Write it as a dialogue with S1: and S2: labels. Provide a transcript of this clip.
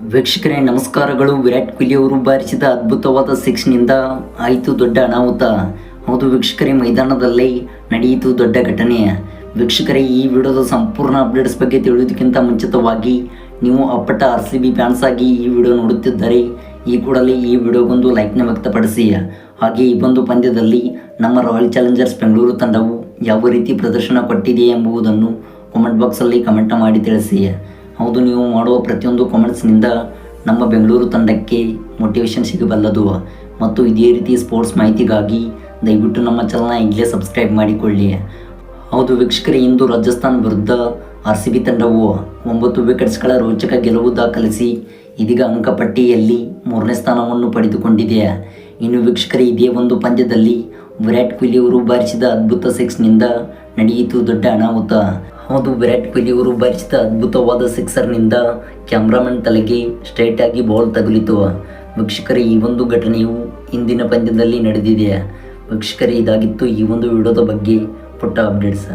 S1: ವೀಕ್ಷಕರೇ, ನಮಸ್ಕಾರಗಳು. ವಿರಾಟ್ ಕೊಹ್ಲಿ ಅವರು ಬಾರಿಸಿದ ಅದ್ಭುತವಾದ ಸಿಕ್ಸ್ನಿಂದ ಆಯಿತು ದೊಡ್ಡ ಅನಾಹುತ. ಹೌದು ವೀಕ್ಷಕರೇ, ಮೈದಾನದಲ್ಲಿ ನಡೆಯಿತು ದೊಡ್ಡ ಘಟನೆ. ವೀಕ್ಷಕರೇ, ಈ ವಿಡಿಯೋದ ಸಂಪೂರ್ಣ ಅಪ್ಡೇಟ್ಸ್ ಬಗ್ಗೆ ತಿಳಿಯೋದಕ್ಕಿಂತ ಮುಂಚಿತವಾಗಿ ನೀವು ಅಪ್ಪಟ ಆರ್ ಸಿ ಬಿ ಫ್ಯಾನ್ಸ್ ಆಗಿ ಈ ವಿಡಿಯೋ ನೋಡುತ್ತಿದ್ದರೆ, ಈ ಕೂಡಲೇ ಈ ವಿಡಿಯೋಗೊಂದು ಲೈಕ್ನ ವ್ಯಕ್ತಪಡಿಸಿ. ಹಾಗೆ ಈ ಒಂದು ಪಂದ್ಯದಲ್ಲಿ ನಮ್ಮ ರಾಯಲ್ ಚಾಲೆಂಜರ್ಸ್ ಬೆಂಗಳೂರು ತಂಡವು ಯಾವ ರೀತಿ ಪ್ರದರ್ಶನ ಕೊಟ್ಟಿದೆ ಎಂಬುದನ್ನು ಕಾಮೆಂಟ್ ಬಾಕ್ಸಲ್ಲಿ ಕಮೆಂಟ್ ಮಾಡಿ ತಿಳಿಸಿ. ಹೌದು, ನೀವು ಮಾಡುವ ಪ್ರತಿಯೊಂದು ಕಾಮೆಂಟ್ಸ್ನಿಂದ ನಮ್ಮ ಬೆಂಗಳೂರು ತಂಡಕ್ಕೆ ಮೋಟಿವೇಶನ್ ಸಿಗಬಲ್ಲದು. ಮತ್ತು ಇದೇ ರೀತಿ ಸ್ಪೋರ್ಟ್ಸ್ ಮಾಹಿತಿಗಾಗಿ ದಯವಿಟ್ಟು ನಮ್ಮ ಚಾನಲ್ನ ಈಗಲೇ ಸಬ್ಸ್ಕ್ರೈಬ್ ಮಾಡಿಕೊಳ್ಳಿ. ಹೌದು ವೀಕ್ಷಕರೇ, ಇಂದು ರಾಜಸ್ಥಾನ್ ವಿರುದ್ಧ ಆರ್ ಸಿ ಬಿ ತಂಡವು ಒಂಬತ್ತು ವಿಕೆಟ್ಸ್ಗಳ ರೋಚಕ ಗೆಲುವು ದಾಖಲಿಸಿ ಇದೀಗ ಅಂಕಪಟ್ಟಿಯಲ್ಲಿ ಮೂರನೇ ಸ್ಥಾನವನ್ನು ಪಡೆದುಕೊಂಡಿದೆ. ಇನ್ನು ವೀಕ್ಷಕರೇ, ಇದೇ ಒಂದು ಪಂದ್ಯದಲ್ಲಿ ವಿರಾಟ್ ಕೊಹ್ಲಿ ಅವರು ಬಾರಿಸಿದ ಅದ್ಭುತ ಸಿಕ್ಸ್ನಿಂದ ನಡೆಯಿತು ದೊಡ್ಡ ಅನಾಹುತ. ಹೌದು, ವಿರಾಟ್ ಕೊಹ್ಲಿ ಅವರು ಬಾರಿಸಿದ ಅದ್ಭುತವಾದ ಸಿಕ್ಸರ್ನಿಂದ ಕ್ಯಾಮ್ರಾಮನ್ ತಲೆಗೆ ಸ್ಟ್ರೈಟ್ ಆಗಿ ಬಾಲ್ ತಗುಲಿತು. ವೀಕ್ಷಕರ, ಈ ಒಂದು ಘಟನೆಯು ಇಂದಿನ ಪಂದ್ಯದಲ್ಲಿ ನಡೆದಿದೆ ವೀಕ್ಷಕರೇ, ಇದಾಗಿತ್ತು ಈ ಒಂದು ವಿಡಿಯೋದ ಬಗ್ಗೆ ಪುಟ್ಟ ಅಪ್ಡೇಟ್ಸ್.